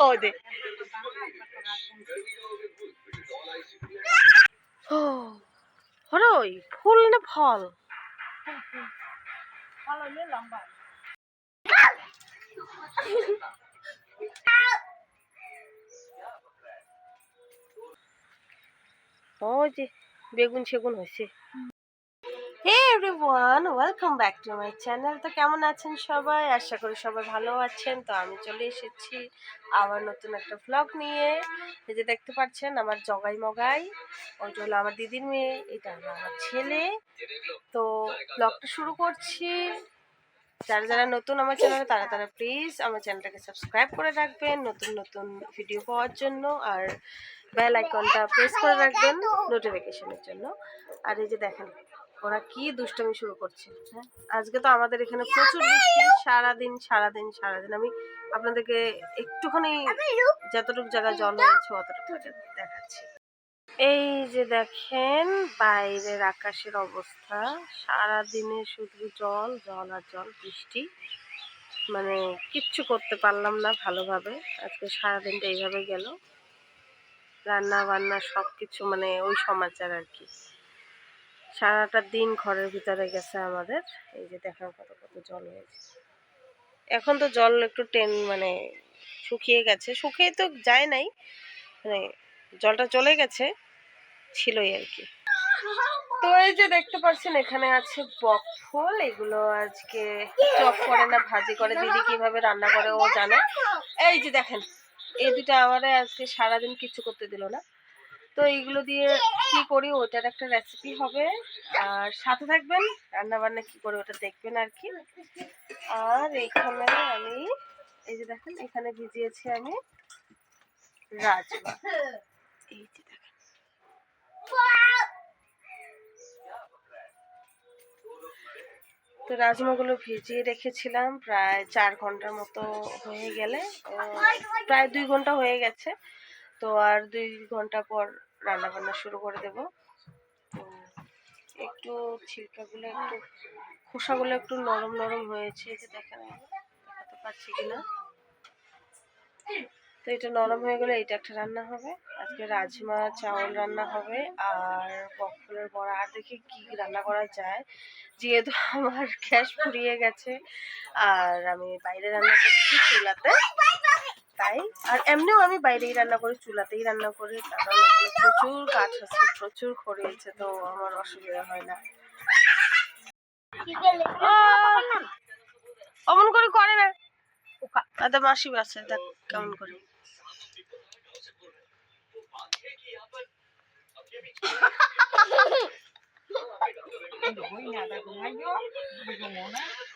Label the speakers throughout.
Speaker 1: ও দে ও হরই ফুল না ফল ওই যে বেগুন সেগুন হয়েছে everyone welcome back to my channel তো কেমন আছেন সবাই? আশা করি সবাই ভালো আছেন। তো আমি চলে এসেছি আবার নতুন একটা ভ্লগ নিয়ে। এই যে দেখতে পাচ্ছেন, আমার জগাই মগাই। ওইটা হলো আমার দিদির মেয়ে, এটা হলো আমার ছেলে। তো ব্লগটা শুরু করছি। যারা যারা নতুন আমার চ্যানেলে তারা তারা প্লিজ আমার চ্যানেলটাকে সাবস্ক্রাইব করে রাখবেন, নতুন নতুন ভিডিও পাওয়ার জন্য। আর বেল আইকনটা প্রেস করে রাখবেন নোটিফিকেশনের জন্য। আর এই যে দেখেন ওরা কি দুষ্টামি শুরু করছে হ্যাঁ? আজকে তো আমাদের এখানে প্রচুর বৃষ্টি, সারাদিন সারাদিন সারাদিন। আমি আপনাদেরকে একটুখানি যতটুকু জায়গায় জল হয়েছে অতটুকু দেখাচ্ছি। এই যে দেখেন, বাইরের আকাশের অবস্থা। সারাদিনে শুধু জল জল আর জল, বৃষ্টি। মানে কিচ্ছু করতে পারলাম না ভালোভাবে। আজকে সারাদিনটা এইভাবে গেল। রান্না বান্না সব কিছু মানে ওই সমাচার আর কি। সারাটা দিন ঘরের ভিতরে গেছে আমাদের। এই যে দেখেন কত কত জল হয়েছে। এখন তো জল একটু টেন মানে শুকিয়ে গেছে। শুকিয়ে তো যায় নাই মানে জলটা চলে গেছে, ছিলই আর কি। তো এই যে দেখতে পাচ্ছেন, এখানে আছে বক ফুল এগুলো আজকে চপ করে না, ভাজি করে। দিদি কীভাবে রান্না করে ও জানে। এই যে দেখেন, এই দুটো আমারে আজকে সারাদিন কিছু করতে দিল না। তো এইগুলো দিয়ে কি করি, ওটার একটা রেসিপি হবে। আর সাথে থাকবেন রান্না বান্না কি করে ওটা দেখবেন আর কি। আর এখানে আমি, এই যে দেখেন, এখানে ভিজিয়েছি আমি রাজমা। এই যে দেখেন। তো রাজমাগুলো ভিজিয়ে রেখেছিলাম, প্রায় চার ঘণ্টার মতো হয়ে গেলে। প্রায় দুই ঘণ্টা হয়ে গেছে। তো আর দুই ঘণ্টা পর রান্না বান্না শুরু করে দেব। একটু ছিলকাগুলো একটু, খোসাগুলো একটু নরম নরম হয়েছে, যে দেখেন দেখাতে পারছি কিনা। তো এটা নরম হয়ে গেলে এটা একটা রান্না হবে। আজকে রাজমা চাউল রান্না হবে, আর বকফুলের বড়া। আর দেখি কি রান্না করা যায়। যেহেতু আমার গ্যাস ফুরিয়ে গেছে, আর আমি বাইরে রান্না করছি চুলাতে। তাই? আর এমনিও আমি বাইরেই রান্না করি চুলাতেই রান্না করি কারণ প্রচুর কাঠ আছে প্রচুর খড়ি আছে তো আমার অসুবিধা হয় না! অমন করে করে না। আদা মাসি আছে দেখ কেমন করে।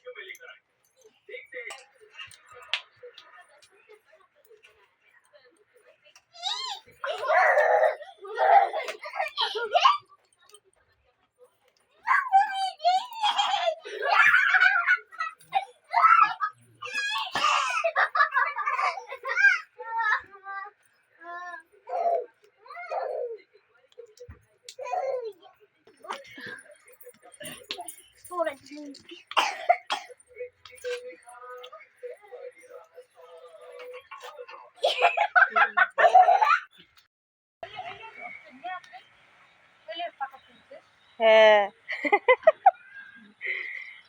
Speaker 1: হ্যাঁ।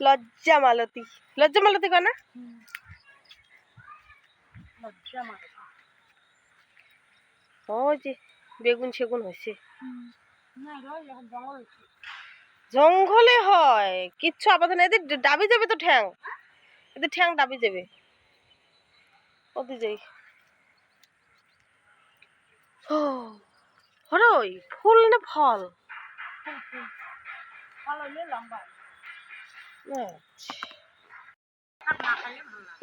Speaker 1: লজ্জা মালতী। লজ্জা মালতী কানা ওই যে বেগুন সেগুন হয়েছে। জঙ্গলে হয়। কিচ্ছু আপাতত না এদের ডাবি যাবে তো ঠ্যাং। এদের ঠ্যাং ডাবি যাবে ওদের যাই। ও হরই ফুল না ফল? আচ্ছা।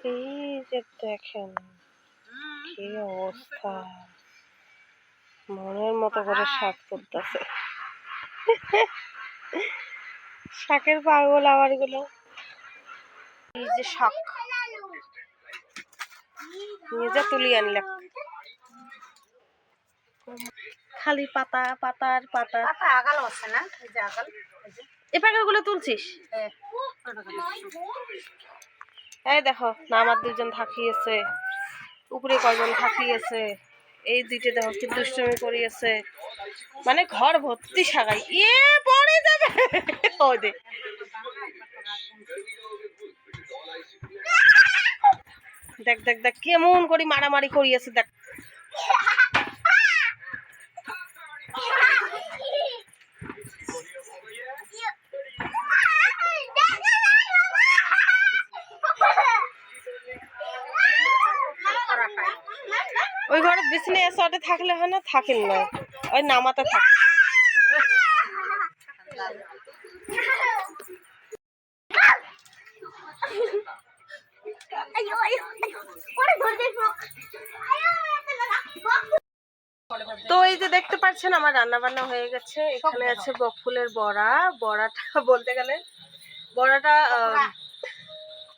Speaker 1: এই যে দেখেন, কি অবস্থা। মনের মতো করে শাক করতেছে। শাকের পাগল আমারগুলো এই যে শাক। নিয়ে যা তুলি আনলাম খালি পাতা পাতা আর পাতা।
Speaker 2: পাতা আগাল আছে না? এই যে আগাল এই
Speaker 1: এই প্যাকেটগুলো তুলছিস?
Speaker 2: হ্যাঁ।
Speaker 1: এই দেখো না আমার দুজন থাকিয়েছে। উপরে কয়জন থাকিয়েছে? এই দুইটা দেখো কি দুষ্টুমি করিয়েছে। মানে ঘর ভর্তি সাগাই এ দেখ দেখ দেখ কেমন করি মারামারি করিয়েছে দেখ ওই ঘরে বিছনে এসে থাকলে হয় না থাকেন না। ওই নামাতে থাক। তো এই যে দেখতে পাচ্ছেন আমার রান্না বান্না হয়ে গেছে। এখানে আছে বকফুলের বড়া। বড়াটা বলতে গেলে বড়াটা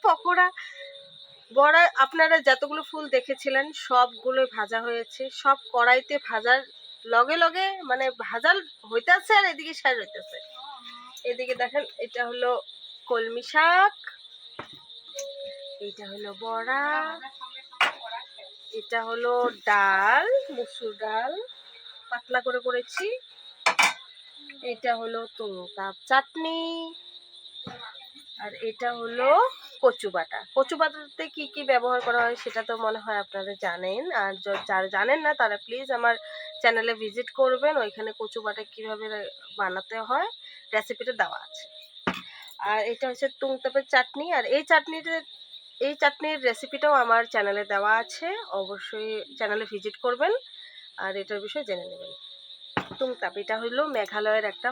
Speaker 1: পকোড়া। বড়া আপনারা যতগুলো ফুল দেখেছিলেন সবগুলোই ভাজা হয়েছে। সব কড়াইতে ভাজার লগে লগে মানে ভাজার হইতেছে আর এদিকে সার হইতেছে এদিকে দেখেন এটা হলো কলমি শাক। এটা হলো বড়া। এটা হলো ডাল মুসুর ডাল। পাতলা করে করেছি। এটা হলো তোমতাপ চাটনি। আর এটা হলো কচু বাটা। কচু বাটাতে কি কি ব্যবহার করা হয় সেটা তো মনে হয় আপনারা জানেন। আর যারা জানেন না তারা প্লিজ আমার চ্যানেলে ভিজিট করবেন। ওইখানে কচু বাটা কীভাবে বানাতে হয় রেসিপিটা দেওয়া আছে। আর এটা হচ্ছে তুংতাপের চাটনি। আর এই চাটনিটা এই চাটনির রেসিপিটাও আমার চ্যানেলে দেওয়া আছে। অবশ্যই চ্যানেলে ভিজিট করবেন। আর এটার বিষয়ে জেনে নেবেন। তুংতাপ এটা হলো মেঘালয়ের একটা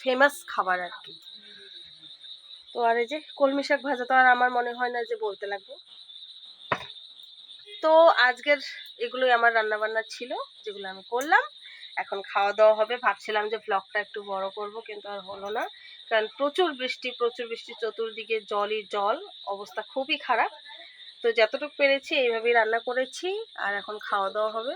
Speaker 1: ফেমাস খাবার আর কি। তো আর এই যে কলমি শাক ভাজা তো আর আমার মনে হয় না যে বলতে লাগবে। তো আজকের এগুলোই আমার রান্না বান্না ছিল, যেগুলো আমি করলাম। এখন খাওয়া দাওয়া হবে। ভাবছিলাম যে ব্লগটা একটু বড় করব, কিন্তু আর হলো না। কারণ প্রচুর বৃষ্টি প্রচুর বৃষ্টি, চতুর্দিকে জলই জল। অবস্থা খুবই খারাপ। তো যতটুকু পেরেছি এইভাবেই রান্না করেছি, আর এখন খাওয়া দাওয়া হবে।